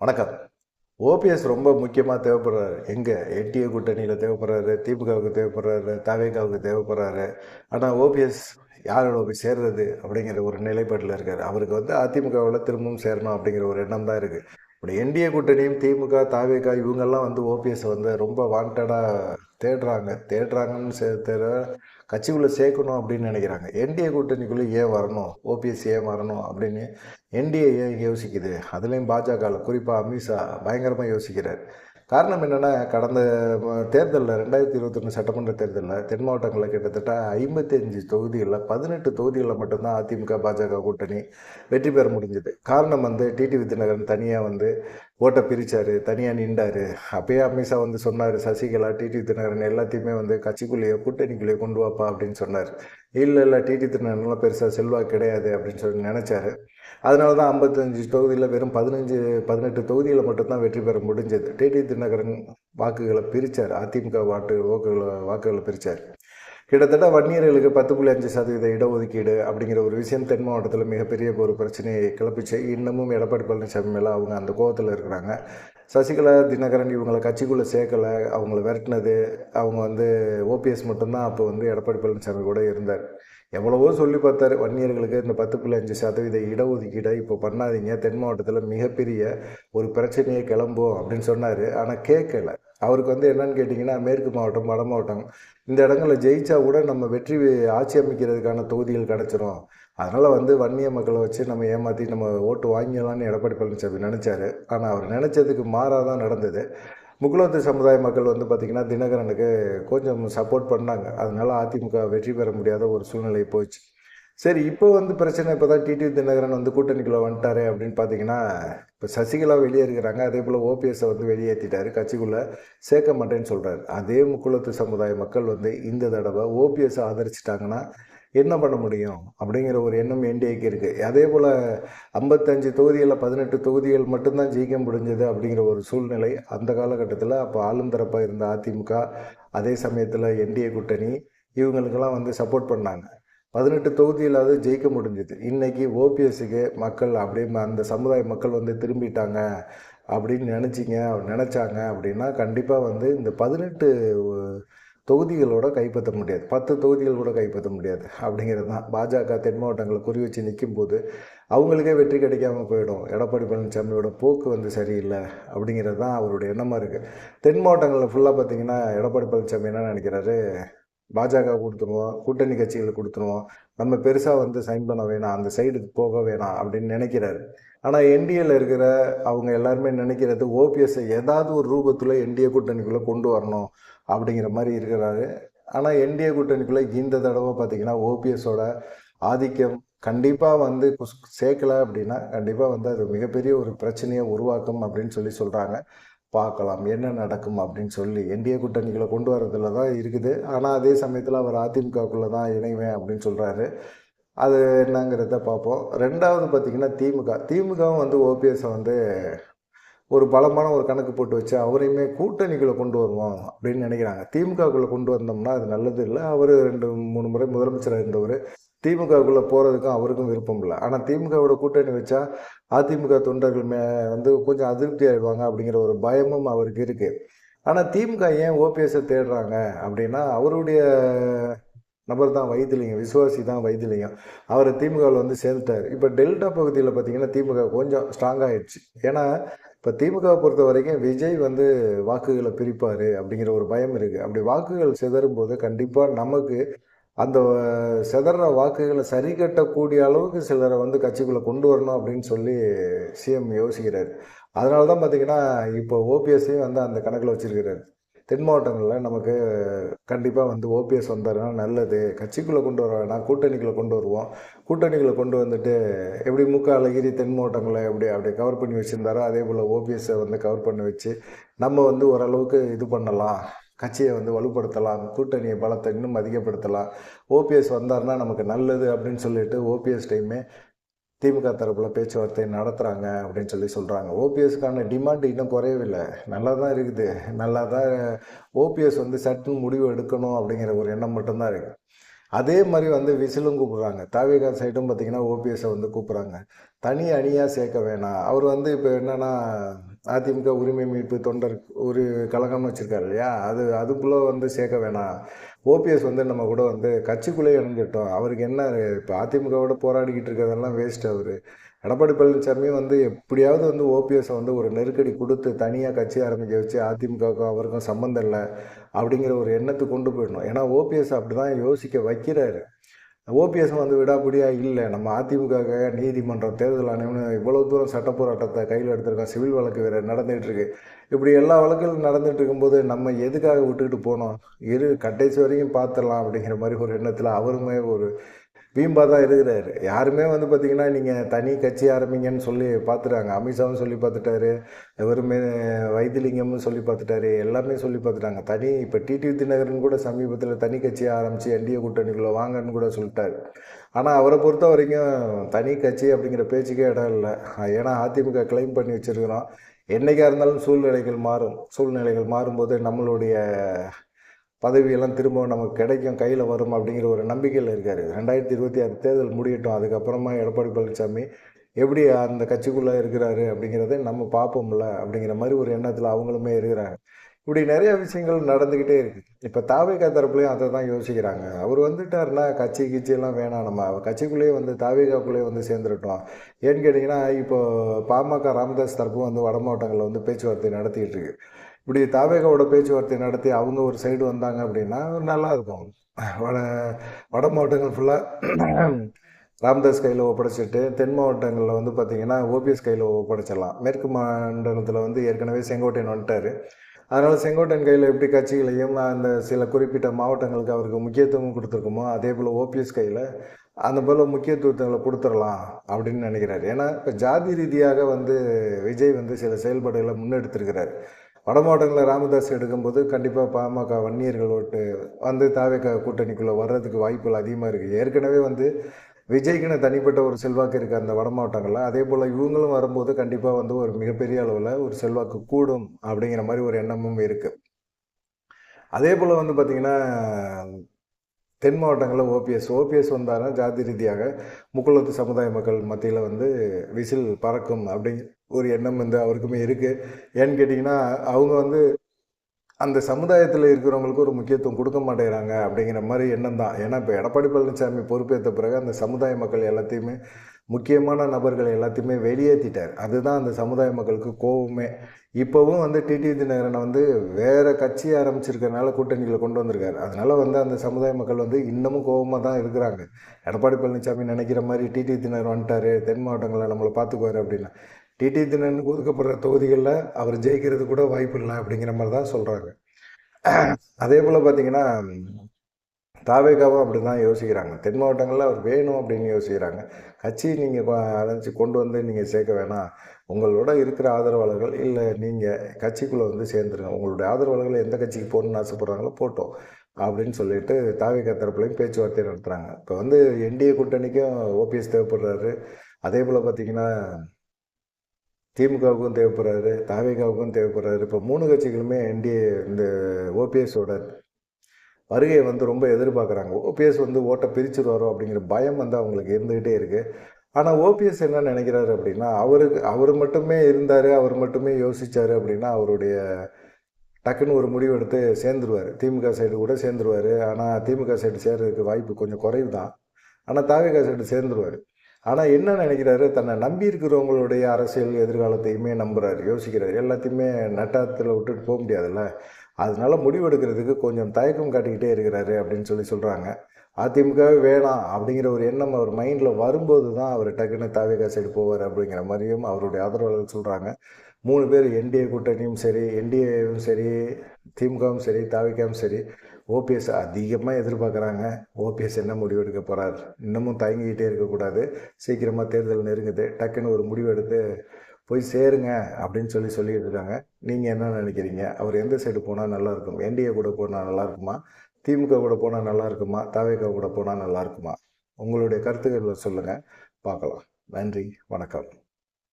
வணக்கம். ஓபிஎஸ் ரொம்ப முக்கியமாக தேவைப்படுறாரு. எங்கே? என்டிஏ கூட்டணியில் தேவைப்படுறாரு திமுகவுக்கு தேவைப்படுறாரு தவேகாவுக்கு தேவைப்படுறாரு. ஆனால் ஓபிஎஸ் யாரோட போய் சேர்றது அப்படிங்கிற ஒரு நிலைப்பாட்டில் இருக்கார். அவருக்கு வந்து அதிமுகவில் திரும்பவும் சேரணும் அப்படிங்கிற ஒரு எண்ணம் தான் இருக்குது இப்படி என்டிஏ கூட்டணியும் திமுக தாவேகா இவங்கெல்லாம் வந்து ஓபிஎஸ் வந்து ரொம்ப வாண்டடாக தேடுறாங்க. தேடுறாங்கன்னு சே தேட கட்சிக்குள்ளே சேர்க்கணும் அப்படின்னு நினைக்கிறாங்க. என்டிஏ கூட்டணிக்குள்ளே ஏன் வரணும்? ஓபிஎஸ் ஏன் வரணும் அப்படின்னு என்டிஏ ஏன் யோசிக்குது? அதுலேயும் பாஜகவில் குறிப்பாக அமித்ஷா பயங்கரமாக யோசிக்கிறார். காரணம் என்னென்னா கடந்த தேர்தலில் ரெண்டாயிரத்தி இருபத்தொன்று சட்டமன்ற தேர்தலில் தென் மாவட்டங்களில் கிட்டத்தட்ட ஐம்பத்தஞ்சு தொகுதிகளில் பதினெட்டு தொகுதிகளில் மட்டும்தான் அதிமுக பாஜக கூட்டணி வெற்றி பெற முடிஞ்சது. காரணம் வந்து டிடி வித்யநகரன் தனியாக வந்து ஓட்டை பிரித்தார் தனியாக நின்றார். அப்பயே அமித்ஷா வந்து சொன்னார் சசிகலா டிடி தினகரன் எல்லாத்தையுமே வந்து கட்சிக்குள்ளேயே கூட்டணிக்குள்ளேயே கொண்டு வாப்பா அப்படின்னு சொன்னார். இல்லை இல்லை டிடி தினகரன்லாம் பெருசாக செல்வாக்கு கிடையாது அப்படின்னு சொல்லி நினச்சாரு. அதனால தான் ஐம்பத்தஞ்சு தொகுதியில் வெறும் பதினஞ்சு பதினெட்டு தொகுதியில் மட்டும்தான் வெற்றி பெற முடிஞ்சது. டிடி தினகரன் வாக்குகளை பிரித்தார் அதிமுக வாட்டு வாக்குகளை வாக்குகளை பிரித்தார் கிட்டத்தட்ட வன்னியர்களுக்கு பத்து புள்ளி அஞ்சு சதவீத இடஒதுக்கீடு அப்படிங்கிற ஒரு விஷயம் தென் மாவட்டத்தில் மிகப்பெரிய ஒரு பிரச்சனையை கிளப்பிச்சு இன்னமும் எடப்பாடி பழனிசாமி மேலே அவங்க அந்த கோவத்தில் இருக்கிறாங்க. சசிகலா தினகரன் இவங்களை கட்சிக்குள்ளே சேர்க்கலை. அவங்கள விரட்டினது. அவங்க வந்து ஓபிஎஸ் மட்டும்தான் அப்போ வந்து எடப்பாடி பழனிசாமி கூட இருந்தார். எவ்வளவோ சொல்லி பார்த்தாரு. வன்னியர்களுக்கு இந்த பத்து புள்ளி அஞ்சு சதவீத இடஒதுக்கீடை இப்போ பண்ணாதீங்க. தென் மாவட்டத்தில் மிகப்பெரிய ஒரு பிரச்சனையை கிளம்பும் அப்படின்னு சொன்னார். ஆனால் கேட்கல. அவருக்கு வந்து என்னன்னு கேட்டிங்கன்னா மேற்கு மாவட்டம் வட மாவட்டம். இந்த இடங்களில் ஜெயிச்சா கூட நம்ம வெற்றி ஆட்சி அமைக்கிறதுக்கான தொகுதிகள் கிடச்சிரும். அதனால் வந்து வன்னிய மக்களை வச்சு நம்ம ஏமாற்றி நம்ம ஓட்டு வாங்கிடலாம்னு எடப்பாடி பழனிசாமி நினச்சாரு. ஆனால் அவர் நினச்சதுக்கு மாறாக தான் நடந்தது. முக்குலத்து சமுதாய மக்கள் வந்து பார்த்திங்கன்னா தினகரனுக்கு கொஞ்சம் சப்போர்ட் பண்ணாங்க. அதனால் அதிமுக வெற்றி பெற முடியாத ஒரு சூழ்நிலை போச்சு. சரி இப்போ வந்து பிரச்சனை இப்போ தான் டிடி தினகரன் வந்து கூட்டணிக்குள்ளே வந்துட்டாரு அப்படின்னு பார்த்தீங்கன்னா இப்போ சசிகலா வெளியே இருக்கிறாங்க. அதே போல் ஓபிஎஸ்ஸை வந்து வெளியேற்றிட்டாரு கட்சிக்குள்ளே சேர்க்க மாட்டேன்னு சொல்கிறாரு அதே முக்குளத்து சமுதாய மக்கள் வந்து இந்த தடவை ஓபிஎஸ்ஸை ஆதரிச்சிட்டாங்கன்னா என்ன பண்ண முடியும்? அப்படிங்கிற ஒரு எண்ணம் என்டிஏக்கு இருக்குது அதே போல் ஐம்பத்தஞ்சு தொகுதிகளில் பதினெட்டு தொகுதிகள் மட்டும்தான் ஜெயிக்க முடிஞ்சது அப்படிங்கிற ஒரு சூழ்நிலை அந்த காலகட்டத்தில் அப்போ ஆளுந்தரப்பாக இருந்த அதிமுக அதே சமயத்தில் என்டிஏ கூட்டணி இவங்களுக்கெல்லாம் வந்து சப்போர்ட் பண்ணாங்க. பதினெட்டு தொகுதியிலாவது ஜெயிக்க முடிஞ்சது. இன்றைக்கி ஓபிஎஸ்சிக்கு மக்கள் அப்படியே அந்த சமுதாய மக்கள் வந்து திரும்பிட்டாங்க அப்படின்னு நினச்சிங்க நினச்சாங்க அப்படின்னா கண்டிப்பாக வந்து இந்த பதினெட்டு தொகுதிகளோட கைப்பற்ற முடியாது. பத்து தொகுதிகள் கூட கைப்பற்ற முடியாது அப்படிங்கிறது தான். பாஜக தென் மாவட்டங்களை குறி வச்சு நிற்கும் போது அவங்களுக்கே வெற்றி கிடைக்காம போயிடும். எடப்பாடி பழனிசாமியோட போக்கு வந்து சரியில்லை அப்படிங்கிறது தான் அவருடைய எண்ணமாக இருக்குது தென் மாவட்டங்களில் ஃபுல்லாக பார்த்தீங்கன்னா எடப்பாடி பழனிசாமி என்ன நினைக்கிறாரு? பாஜக கொடுத்துருவோம் கூட்டணி கட்சிகளுக்கு கொடுத்துருவோம். நம்ம பெருசாக வந்து சைன் பண்ண வேணாம் அந்த சைடுக்கு போக வேணாம் அப்படின்னு நினைக்கிறாரு. ஆனால் என்டிஏல இருக்கிற அவங்க எல்லாருமே நினைக்கிறது ஓபிஎஸ்ஸை ஏதாவது ஒரு ரூபத்தில் என்டிஏ கூட்டணிக்குள்ளே கொண்டு வரணும் அப்படிங்கிற மாதிரி இருக்கிறாரு. ஆனால் என்டிஏ கூட்டணிக்குள்ளே இந்த தடவை பார்த்திங்கன்னா ஓபிஎஸோட ஆதிக்கம் கண்டிப்பாக வந்து சேர்க்கலை அப்படின்னா கண்டிப்பாக வந்து அது மிகப்பெரிய ஒரு பிரச்சனையை உருவாக்கும் அப்படின்னு சொல்லி சொல்கிறாங்க பார்க்கலாம் என்ன நடக்கும் அப்படின்னு சொல்லி என்டிஏ கூட்டணிகளை கொண்டு வரதுல தான் இருக்குது. ஆனால் அதே சமயத்தில் அவர் அதிமுகக்குள்ளே தான் இணைவேன் அப்படின்னு சொல்கிறாரு அது என்னங்கிறத பார்ப்போம். ரெண்டாவது பார்த்திங்கன்னா திமுக. திமுகவும் வந்து ஓபிஎஸை வந்து ஒரு பலமான ஒரு கணக்கு போட்டு வச்சு அவரையுமே கூட்டணிக்குள்ளே கொண்டு வருவோம் அப்படின்னு நினைக்கிறாங்க. திமுகக்குள்ளே கொண்டு வந்தோம்னா அது நல்லது இல்லை. அவர் ரெண்டு மூணு முறை முதலமைச்சராக இருந்தவர். திமுகவுக்குள்ளே போகிறதுக்கும் அவருக்கும் விருப்பம் இல்லை. ஆனால் திமுகவோட கூட்டணி வச்சா அதிமுக தொண்டர்கள் மே வந்து கொஞ்சம் அதிருப்தி ஆயிடுவாங்க அப்படிங்கிற ஒரு பயமும் அவருக்கு இருக்குது ஆனால் திமுக ஏன் ஓபிஎஸை தேடுறாங்க அப்படின்னா அவருடைய நபர் தான் வைத்திலிங்கம் விசுவாசி தான் வைத்திலிங்கம். அவரை திமுகவில் வந்து சேர்ந்துட்டார். இப்போ டெல்டா பகுதியில் பார்த்தீங்கன்னா திமுக கொஞ்சம் ஸ்ட்ராங்காகிடுச்சு ஏன்னா இப்போ திமுகவை பொறுத்த வரைக்கும் விஜய் வந்து வாக்குகளை பிரிப்பார் அப்படிங்கிற ஒரு பயம் இருக்குது அப்படி வாக்குகள் சிதறும் போது கண்டிப்பாக நமக்கு அந்த சிதற வாக்குகளை சரி கட்டக்கூடிய அளவுக்கு சிலரை வந்து கட்சிக்குள்ளே கொண்டு வரணும் அப்படின்னு சொல்லி சிஎம் யோசிக்கிறார். அதனால தான் பார்த்திங்கன்னா இப்போ ஓபிஎஸ்ஸையும் வந்து அந்த கணக்கில் வச்சுருக்கிறார். தென் மாவட்டங்களில் நமக்கு கண்டிப்பாக வந்து ஓபிஎஸ் வந்தாருன்னா நல்லது. கட்சிக்குள்ளே கொண்டு வர வேணாம் கூட்டணிக்குள்ளே கொண்டு வருவோம். கூட்டணிகளை கொண்டு வந்துட்டு எப்படி முக அழகிரி தென் மாவட்டங்களை எப்படி அப்படி கவர் பண்ணி வச்சுருந்தாரோ அதே போல் ஓபிஎஸ்ஸை வந்து கவர் பண்ணி வச்சு நம்ம வந்து ஓரளவுக்கு இது பண்ணலாம். கட்சியை வந்து வலுப்படுத்தலாம் கூட்டணியை பலத்தை இன்னும் அதிகப்படுத்தலாம். ஓபிஎஸ் வந்தார்னா நமக்கு நல்லது அப்படின்னு சொல்லிட்டு ஓபிஎஸ் டைமே திமுக தரப்பில் பேச்சுவார்த்தை நடத்துகிறாங்க அப்படின்னு சொல்லி சொல்கிறாங்க ஓபிஎஸ்க்கான டிமாண்ட் இன்னும் குறையவில்லை. நல்லா தான் இருக்குது. நல்லா தான் ஓபிஎஸ் வந்து சட்டுன்னு முடிவு எடுக்கணும் அப்படிங்கிற ஒரு எண்ணம் மட்டும்தான் இருக்குது அதே மாதிரி வந்து விசிலும் கூப்பிட்றாங்க. தாவேகா சைடும் பார்த்திங்கன்னா ஓபிஎஸை வந்து கூப்பிட்றாங்க. தனி அணியாக சேர்க்க வேணாம். அவர் வந்து இப்போ என்னென்னா அதிமுக உரிமை மீட்பு தொண்டர் ஒரு கழகம்னு வச்சுருக்காரு இல்லையா? அது அதுக்குள்ளே வந்து சேர்க்க வேணாம். ஓபிஎஸ் வந்து நம்ம கூட வந்து கட்சிக்குள்ளே இணைஞ்சிட்டோம். அவருக்கு என்ன இப்போ அதிமுகவோட போராடிக்கிட்டு இருக்கிறதெல்லாம் வேஸ்ட் அவர். எடப்பாடி பழனிசாமி வந்து எப்படியாவது வந்து ஓபிஎஸை வந்து ஒரு நெருக்கடி கொடுத்து தனியாக கட்சி ஆரம்பிக்க வச்சு அதிமுகவுக்கும் அவருக்கும் சம்மந்தம் இல்லை அப்படிங்கிற ஒரு எண்ணத்துக்கு கொண்டு போயிடணும். ஏன்னா ஓபிஎஸ் அப்படி தான் யோசிக்க வைக்கிறாரு. ஓபிஎஸ் வந்து விடாபடியாக இல்லை. நம்ம அதிமுக நீதிமன்றம் தேர்தல் ஆணையம்னு இவ்வளோ தூரம் சட்ட போராட்டத்தை கையில் எடுத்திருக்கோம் சிவில் வழக்கு வேறு நடந்துகிட்ருக்கு. இப்படி எல்லா வழக்குகளும் நடந்துகிட்டு இருக்கும்போது நம்ம எதுக்காக விட்டுக்கிட்டு போனோம்? இரு கடைசி வரையும் பார்த்துடலாம் அப்படிங்கிற மாதிரி ஒரு எண்ணத்தில் அவருமே ஒரு பீம்பா தான் இருக்கிறாரு. யாருமே வந்து பார்த்திங்கன்னா நீங்கள் தனி கட்சி ஆரம்பிங்கன்னு சொல்லி பார்த்துட்டாங்க அமித்ஷாவும் சொல்லி பார்த்துட்டாரு இவருமே வைத்திலிங்கம்னு சொல்லி பார்த்துட்டாரு எல்லாமே சொல்லி பார்த்துட்டாங்க தனி இப்போ டிடி தினகரன் கூட சமீபத்தில் தனி கட்சியை ஆரம்பித்து என்டிஏ கூட்டணிக்குள்ளே வாங்கன்னு கூட சொல்லிட்டாரு. ஆனால் அவரை பொறுத்த வரைக்கும் தனி கட்சி அப்படிங்கிற பேச்சுக்கே இடம் இல்லை. ஏன்னா அதிமுக கிளைம் பண்ணி வச்சுருக்கிறோம். என்றைக்காக இருந்தாலும் சூழ்நிலைகள் மாறும். சூழ்நிலைகள் மாறும்போது நம்மளுடைய பதவியெல்லாம் திரும்ப நமக்கு கிடைக்கும் கையில் வரும் அப்படிங்கிற ஒரு நம்பிக்கையில் இருக்கார். ரெண்டாயிரத்தி இருபத்தி ஆறு தேர்தல் முடியட்டும் அதுக்கப்புறமா எடப்பாடி பழனிசாமி எப்படி அந்த கட்சிக்குள்ளே இருக்கிறாரு அப்படிங்கிறத நம்ம பார்ப்போம்ல அப்படிங்கிற மாதிரி ஒரு எண்ணத்தில் அவங்களுமே இருக்கிறாங்க. இப்படி நிறைய விஷயங்கள் நடந்துக்கிட்டே இருக்குது இப்போ தாவேகா தரப்புலையும் அதை தான் யோசிக்கிறாங்க. அவர் வந்துட்டாருன்னா கட்சி கிச்சியெல்லாம் வேணாம். நம்ம கட்சிக்குள்ளேயே வந்து தாவேகாக்குள்ளேயே வந்து சேர்ந்துருட்டோம் ஏன்னு கேட்டிங்கன்னா இப்போ பாமக ராமதாஸ் தரப்பும் வந்து வட மாவட்டங்களில் வந்து பேச்சுவார்த்தை நடத்திக்கிட்டு இருக்கு. இப்படி தாவேகாவோட பேச்சுவார்த்தை நடத்தி அவங்க ஒரு சைடு வந்தாங்க அப்படின்னா நல்லா இருக்கும் வட வட மாவட்டங்கள் ஃபுல்லாக ராம்தாஸ் கையில் ஒப்படைச்சிட்டு தென் மாவட்டங்களில் வந்து பார்த்திங்கன்னா ஓபிஎஸ் கையில் ஒப்படைச்சிடலாம். மேற்கு மண்டலத்தில் வந்து ஏற்கனவே செங்கோட்டையன் வந்துட்டார். அதனால் செங்கோட்டையன் கையில் எப்படி கட்சிகளையும் அந்த சில குறிப்பிட்ட மாவட்டங்களுக்கு அவருக்கு முக்கியத்துவம் கொடுத்துருக்குமோ அதே போல் ஓபிஎஸ் கையில் அந்த போல் முக்கியத்துவத்தை கொடுத்துடலாம் அப்படின்னு நினைக்கிறாரு. ஏன்னா இப்போ ஜாதி ரீதியாக வந்து விஜய் வந்து சில செயல்பாடுகளை முன்னெடுத்திருக்கிறார். வட மாவட்டங்களில் ராமதாஸ் எடுக்கும்போது கண்டிப்பாக பாமக வன்னியர்கள் ஓட்டு வந்து தாவேக கூட்டணிக்குள்ளே வர்றதுக்கு வாய்ப்புகள் அதிகமாக இருக்குது ஏற்கனவே வந்து விஜய்க்குன்னு தனிப்பட்ட ஒரு செல்வாக்கு இருக்குது அந்த வட மாவட்டங்களில் அதே போல் இவங்களும் வரும்போது கண்டிப்பாக வந்து ஒரு மிகப்பெரிய அளவில் ஒரு செல்வாக்கு கூடும் அப்படிங்கிற மாதிரி ஒரு எண்ணமும் இருக்குது அதே போல் வந்து பார்த்திங்கன்னா தென் மாவட்டங்களில் ஓபிஎஸ். ஓபிஎஸ் வந்தாலும் ஜாதி ரீதியாக முக்குளத்து சமுதாய மக்கள் மத்தியில் வந்து விசில் பறக்கும் அப்படிங்கிற ஒரு எண்ணம் வந்து அவருக்குமே இருக்குது ஏன்னு கேட்டிங்கன்னா அவங்க வந்து அந்த சமுதாயத்தில் இருக்கிறவங்களுக்கு ஒரு முக்கியத்துவம் கொடுக்க மாட்டேங்கிறாங்க அப்படிங்கிற மாதிரி எண்ணம் தான். ஏன்னா இப்போ எடப்பாடி பழனிசாமி பொறுப்பேற்ற பிறகு அந்த சமுதாய மக்கள் எல்லாத்தையுமே முக்கியமான நபர்கள் எல்லாத்தையுமே வெளியேற்றிட்டார் அதுதான் அந்த சமுதாய மக்களுக்கு கோபமே இப்போவும் வந்து டிடி தினகரனை வந்து வேறு கட்சி ஆரம்பிச்சிருக்கனால கூட்டணியில் கொண்டு வந்திருக்காரு. அதனால் வந்து அந்த சமுதாய மக்கள் வந்து இன்னமும் கோபமாக தான் இருக்கிறாங்க. எடப்பாடி பழனிசாமி நினைக்கிற மாதிரி டிடி தினகரன் வந்துட்டார் தென் மாவட்டங்களில் நம்மளை பார்த்துக்குவார் அப்படின்னா. டிடி தினனுக்கு ஒதுக்கப்படுற தொகுதிகளில் அவர் ஜெயிக்கிறது கூட வாய்ப்பு இல்லை அப்படிங்கிற மாதிரி தான் சொல்கிறாங்க அதே போல் பார்த்திங்கன்னா தாவேகாவும் அப்படி தான் யோசிக்கிறாங்க. தென் மாவட்டங்களில் அவர் வேணும் அப்படின்னு யோசிக்கிறாங்க. கட்சி நீங்கள் அழைச்சி கொண்டு வந்து நீங்கள் சேர்க்க வேணாம். உங்களோட இருக்கிற ஆதரவாளர்கள் இல்லை நீங்கள் கட்சிக்குள்ளே வந்து சேர்ந்துருங்க. உங்களுடைய ஆதரவாளர்கள் எந்த கட்சிக்கு போகணுன்னு ஆசைப்பட்றாங்களோ போட்டோம் அப்படின்னு சொல்லிட்டு தாவேகா தரப்புலையும் பேச்சுவார்த்தை நடத்துகிறாங்க இப்போ வந்து என்டிஏ கூட்டணிக்கும் ஓபிஎஸ் தேவைப்படுறாரு. அதே போல் பார்த்திங்கன்னா திமுகவுக்கும் தேவைப்படுறாரு தாவேகாவுக்கும் தேவைப்படுறாரு. இப்போ மூணு கட்சிகளுமே என்டிஏ இந்த ஓபிஎஸோட வருகையை வந்து ரொம்ப எதிர்பார்க்குறாங்க. ஓபிஎஸ் வந்து ஓட்டை பிரிச்சுருவாரோ அப்படிங்கிற பயம் வந்து அவங்களுக்கு இருந்துக்கிட்டே இருக்குது ஆனால் ஓபிஎஸ் என்ன நினைக்கிறாரு அப்படின்னா அவருக்கு அவர் மட்டுமே இருந்தார் அவர் மட்டுமே யோசித்தார் அப்படின்னா அவருடைய டக்குன்னு ஒரு முடிவு எடுத்து சேர்ந்துருவார். திமுக சைடு கூட சேர்ந்துருவார். ஆனால் திமுக சைடு சேர்றதுக்கு வாய்ப்பு கொஞ்சம் குறைவு தான் ஆனால் தாவிக சைடு சேர்ந்துருவார். ஆனால் என்ன நினைக்கிறாரு? தன்னை நம்பி இருக்கிறவங்களுடைய அரசியல் எதிர்காலத்தையுமே நம்புகிறாரு யோசிக்கிறார். எல்லாத்தையுமே நட்டாத்தில் விட்டுட்டு போக முடியாதுல்ல. அதனால முடிவெடுக்கிறதுக்கு கொஞ்சம் தயக்கம் காட்டிக்கிட்டே இருக்கிறாரு அப்படின்னு சொல்லி சொல்கிறாங்க அதிமுகவே வேணாம் அப்படிங்கிற ஒரு எண்ணம் அவர் மைண்டில் வரும்போது தான் அவர் டக்குன்னு தாவேகா சைடு போவார் அப்படிங்கிற மாதிரியும் அவருடைய ஆதரவாளர்கள் சொல்கிறாங்க மூணு பேர் என்டிஏ கூட்டணியும் சரி என்டிஏவும் சரி திமுகவும் சரி தாவிகாவும் சரி ஓபிஎஸ் அதிகமாக எதிர்பார்க்குறாங்க. ஓபிஎஸ் என்ன முடிவு எடுக்க போகிறார் இன்னமும் தயங்கிக்கிட்டே இருக்கக்கூடாது. சீக்கிரமாக தேர்தல் நெருங்குது. டக்குன்னு ஒரு முடிவு எடுத்து போய் சேருங்க அப்படின்னு சொல்லி சொல்லிட்டு இருக்காங்க. நீங்கள் என்ன நினைக்கிறீங்க? அவர் எந்த சைடு போனால் நல்லாயிருக்கும் என்டிஏ கூட போனால் நல்லா இருக்குமா? திமுக கூட போனால் நல்லா இருக்குமா? தாவேகா கூட போனால் நல்லா இருக்குமா? உங்களுடைய கருத்துக்களை சொல்லுங்கள் பார்க்கலாம். நன்றி. வணக்கம்.